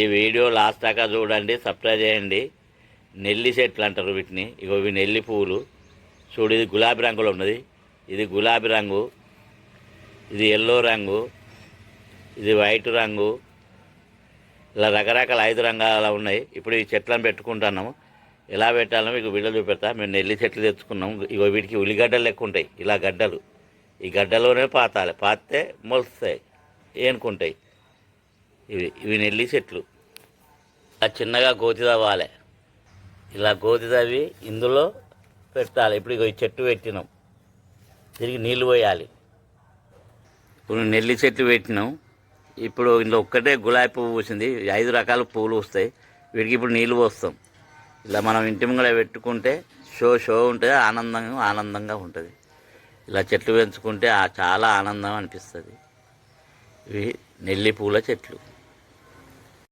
ఈ video last దాకా చూడండి సబ్స్క్రైబ్ చేయండి. నెల్లి చెట్లు అంటారు వీటిని. ఇగో ఇవి నెల్లి పువ్వులు చూడు ఇది గులాబీ రంగులో ఉన్నది. ఇది గులాబీ రంగు ఇది ఎల్లో రంగు ఇది వైట్ రంగు. ఇలా రకరకాల ఐదు రంగాల ఉన్నాయి. ఇప్పుడు ఈ చెట్లను పెట్టుకుంటున్నాము. ఎలా పెట్టాలో మీకు వీడియో చూపెడతా. మేము నెల్లి చెట్లు తెచ్చుకున్నాం ఇగో వీటికి ఉల్లిగడ్డలు లెక్క ఉంటాయి. ఇలా గడ్డలు. ఈ గడ్డలోనే పాతాలి. పాతే మొలుస్తాయి. ఏనుకుంటాయి. ఇవి ఇవి నెల్లి చెట్లు. చిన్నగా గోతి తవ్వాలి. ఇలా గోతి తవ్వి ఇందులో పెట్టాలి. ఇప్పుడు ఇగో ఈ చెట్టు పెట్టినాం. తిరిగి నీళ్ళు పోయాలి. ఇప్పుడు నెల్లి చెట్టు పెట్టినాం. ఇప్పుడు ఇందులో ఒక్కటే గులాబీ పువ్వు పూసింది. ఐదు రకాల పువ్వులు వస్తాయి. వీటికి ఇప్పుడు నీళ్ళు పోస్తాం. ఇలా మనం ఇంటి ముంగడ పెట్టుకుంటే షో షో ఉంటుంది. ఆనందంగా ఆనందంగా ఉంటుంది. ఇలా చెట్లు పెంచుకుంటే ఆ చాలా ఆనందం అనిపిస్తుంది. ఇవి నెల్లి పూల చెట్లు.